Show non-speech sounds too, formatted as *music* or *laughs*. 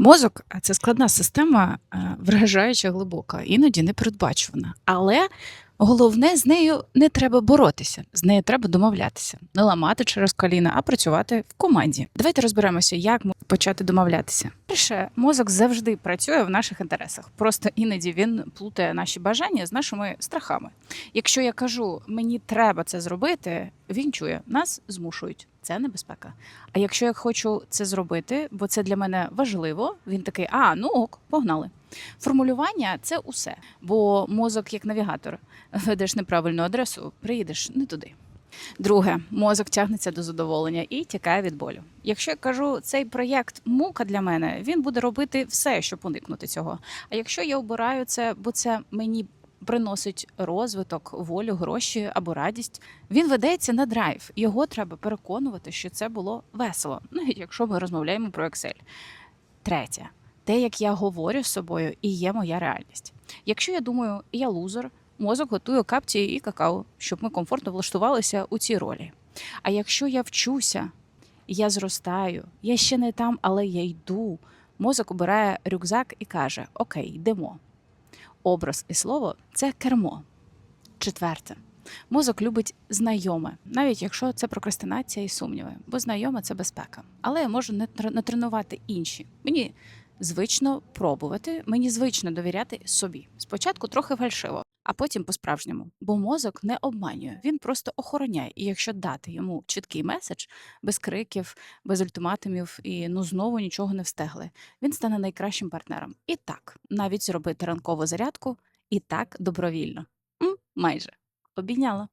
Мозок це складна система, е, вражаюча глибока, іноді непередбачувана. Але головне з нею не треба боротися, з нею треба домовлятися, не ламати через коліна, а працювати в команді. Давайте розберемося, як почати домовлятися. Перше, мозок завжди працює в наших інтересах. Просто іноді він плутає наші бажання з нашими страхами. Якщо я кажу, мені треба це зробити, він чує, нас змушують. Це небезпека. А якщо я хочу це зробити, бо це для мене важливо, він такий: а ну ок, погнали. Формулювання це усе, бо мозок як навігатор. *laughs* Ведеш неправильну адресу, приїдеш не туди. Друге, мозок тягнеться до задоволення і тікає від болю. Якщо я кажу, цей проєкт мука для мене, він буде робити все, щоб уникнути цього. А якщо я обираю це, бо це мені приносить розвиток, волю, гроші або радість, він ведеться на драйв. Його треба переконувати, що це було весело. Ну, якщо ми розмовляємо про Excel. Третє, те, як я говорю з собою, і є моя реальність. Якщо я думаю, я лузер, мозок готує капці і какао, щоб ми комфортно влаштувалися у цій ролі. А якщо я вчуся, я зростаю, я ще не там, але я йду. Мозок обирає рюкзак і каже: Окей, йдемо. Образ і слово це кермо. Четверте. Мозок любить знайоме, навіть якщо це прокрастинація і сумніви, бо знайоме це безпека. Але я можу не тр- натренувати інші. Мені звично пробувати, мені звично довіряти собі. Спочатку трохи фальшиво, а потім по-справжньому. Бо мозок не обманює, він просто охороняє. І якщо дати йому чіткий меседж, без криків, без ультиматумів і ну знову нічого не встигли, він стане найкращим партнером. І так, навіть зробити ранкову зарядку, і так добровільно. М, майже обійняла.